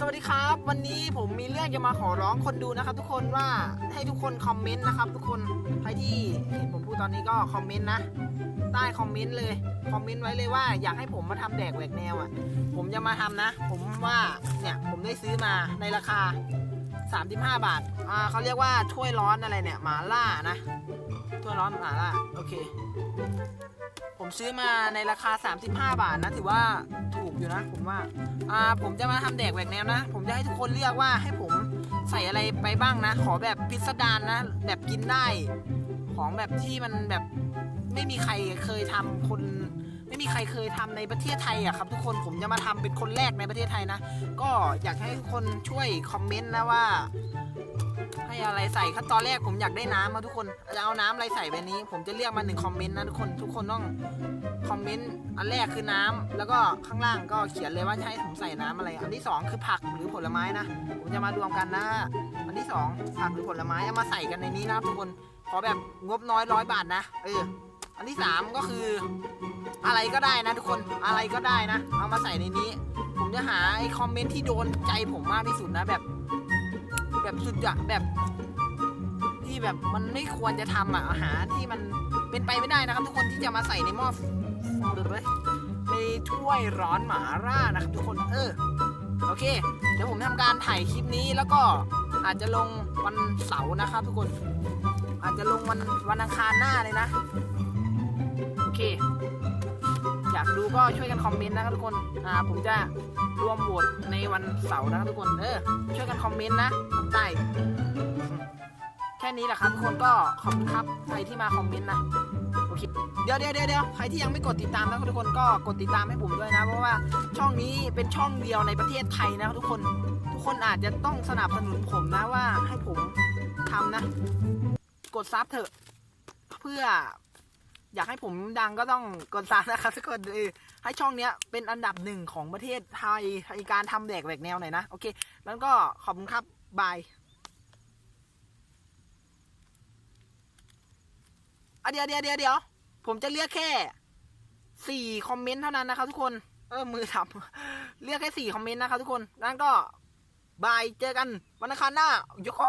สวัสดีครับ วันนี้ผมมีเรื่องจะมาขอร้องคนดูนะครับ ทุกคนว่าให้ทุกคนคอมเมนต์นะครับ ทุกคนใครที่เห็นผมพูดตอนนี้ก็คอมเมนต์นะใต้คอมเมนต์เลยคอมเมนต์ไว้เลยว่าอยากให้ผมมาทำแดกแหวกแนวอะ ผมจะมาทำนะ ผมว่าเนี่ยผมได้ซื้อมาในราคา 35 บาทอ่าเขาเรียกว่าถ้วยร้อนอะไรเนี่ยหมาล่านะถ้วยร้อนหมาล่าโอเค ผมซื้อมาในราคา 35 บาทนะ ถือว่าถูกอยู่นะ ผมว่า อ่าผมจะมาทำแดกแหวกแนวนะ ผมจะให้ทุกคนเลือกว่าให้ผมใส่อะไรไปบ้างนะ ขอแบบพิสดารนะ แบบกินได้ ของแบบที่มันแบบไม่มีใครเคยทำคนไม่มีใครเคยทำในประเทศไทยอะครับ ทุกคนผมจะมาทำเป็นคนแรกในประเทศไทยนะ ก็อยากให้ทุกคนช่วยคอมเมนต์นะว่า อะไรใส่ขั้นตอนแรกผมอยากได้น้ำมาทุกคนจะเอาน้ำอะไรใส่ไปนี้ ผมจะเรียกมาหนึ่งคอมเมนต์นะทุกคนทุกคนต้องคอมเมนต์อันแรกคือน้ำแล้วก็ข้างล่างก็เขียนเลยว่าจะให้ผมใส่น้ำอะไร อันที่สองคือผักหรือผลไม้นะ ผมจะมารวมกันนะ อันที่สองผักหรือผลไม้เอามาใส่กันในนี้นะทุกคนขอแบบงบน้อยร้อยบาทนะเอออันที่สามก็คืออะไรก็ได้นะทุกคนอะไรก็ได้นะ เอามาใส่ในนี้ ผมจะหาไอ้คอมเมนต์ที่โดนใจผมมากที่สุดนะแบบ แบบสุดอะแบบ ที่แบบมันไม่ควรจะทำอะอาหารที่มันเป็นไปไม่ได้นะครับ ทุกคนที่จะมาใส่ในหม้อหรือในถ้วยร้อนหมาร่านะครับ ทุกคนเออโอเค เดี๋ยวผมทำการถ่ายคลิปนี้แล้วก็อาจจะลงวันเสาร์นะครับ ทุกคน อาจจะลงวันวันอังคารหน้าเลยนะ โอเค อยากดูก็ช่วยกันคอมเมนต์นะครับทุกคนอ่าผมจะรวมโหวตในวันเสาร์นะครับทุกคนเออช่วยกันคอมเมนต์นะทางใต้แค่นี้แหละครับทุกคนก็ขอบคุณครับใครที่มาคอมเมนต์นะโอเคเดี๋ยวเดี๋ยวเดี๋ยวเดี๋ยวใครที่ยังไม่กดติดตามนะครับทุกคนก็กดติดตามให้ผมด้วยนะ เพราะว่าช่องนี้เป็นช่องเดียวในประเทศไทยนะครับทุกคนทุกคนอาจจะต้องสนับสนุนผมนะว่าให้ผมทำนะ กดซับเถอะเพื่อ อยากให้ผมดังก็ต้องกดซับนะครับทุกคนเออให้ช่องเนี้ยเป็นอันดับหนึ่งของประเทศไทยในการทำแดกแหวกแนวหน่อยนะ โอเค แล้วก็ขอบคุณครับ บายเดี๋ยวเดี๋ยวเดี๋ยวเดี๋ยวผมจะเลือกแค่สี่คอมเมนต์เท่านั้นนะครับทุกคน เออ มือทำเลือกแค่สี่คอมเมนต์นะครับทุกคนแล้วก็บาย เจอกันวันอังคารหน้าโยโก